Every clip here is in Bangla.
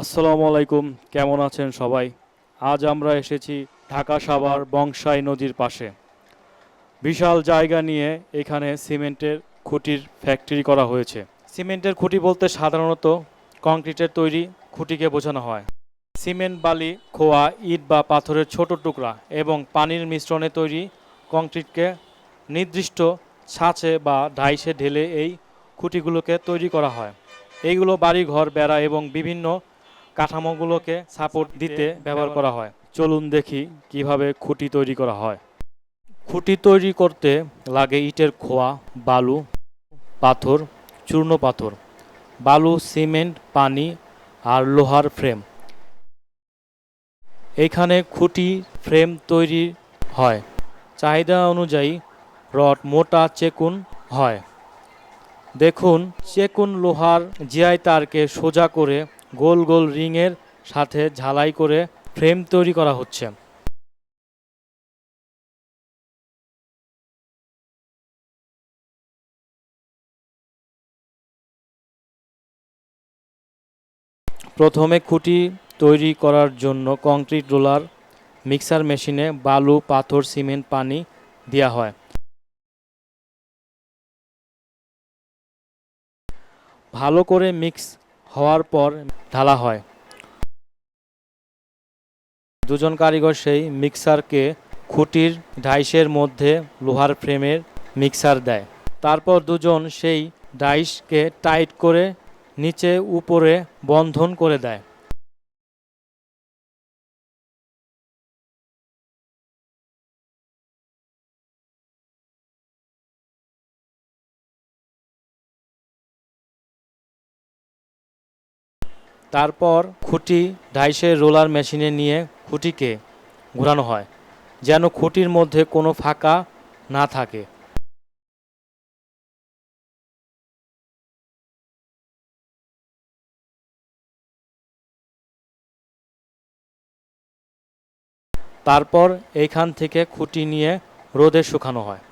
আসসালামু আলাইকুম, কেমন আছেন সবাই? আজ আমরা এসেছি ঢাকা সাভার বংশাই নদীর পাশে। বিশাল জায়গা নিয়ে এখানে সিমেন্টের খুঁটির ফ্যাক্টরি করা হয়েছে। সিমেন্টের খুঁটি বলতে সাধারণত কংক্রিটের তৈরি খুঁটিকে বোঝানো হয়। সিমেন্ট, বালি, খোয়া, ইট বা পাথরের ছোট টুকরা এবং পানির মিশ্রণে তৈরি কংক্রিটকে নির্দিষ্ট ছাঁচে বা ডাইসে ঢেলে এই খুঁটিগুলোকে তৈরি করা হয়। এইগুলো বাড়ি ঘর বেড়া এবং বিভিন্ন কাঠামোগুলোকে সাপোর্ট দিতে ব্যবহার করা হয়। চলুন দেখি কীভাবে খুঁটি তৈরি করা হয়। খুঁটি তৈরি করতে লাগে ইটের খোয়া বালু পাথর চূর্ণ পাথর বালু সিমেন্ট পানি আর লোহার ফ্রেম। এখানে খুঁটি ফ্রেম তৈরি হয়। চাহিদা অনুযায়ী রড মোটা চেকুন হয়। দেখুন চেকুন লোহার জিআই তারকে সোজা করে গোল গোল রিংয়ের সাথে ঝালাই করে ফ্রেম তৈরি করা হচ্ছে। প্রথমে খুঁটি তৈরি করার জন্য কংক্রিট রোলার, মিক্সার মেশিনে বালু, পাথর, সিমেন্ট, পানি দেওয়া হয়। ভালো করে মিক্স হওয়ার পর ঢালা হয়। দুজন কারিগর সেই মিক্সারকে খুঁটির ডাইসের মধ্যে লোহার ফ্রেমের মিক্সার দেয়। তারপর দুজন সেই ডাইসকে টাইট করে নিচে উপরে বন্ধন করে দেয়। তারপর খুঁটি ডাইসের রোলার মেশিনে নিয়ে খুঁটিকে ঘোরানো হয়, যেন খুঁটির মধ্যে কোনো ফাঁকা না থাকে। তারপর এইখান থেকে খুঁটি নিয়ে রোদে শুকানো হয়।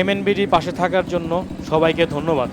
এমএনবিডি পাশে থাকার জন্য সবাইকে ধন্যবাদ।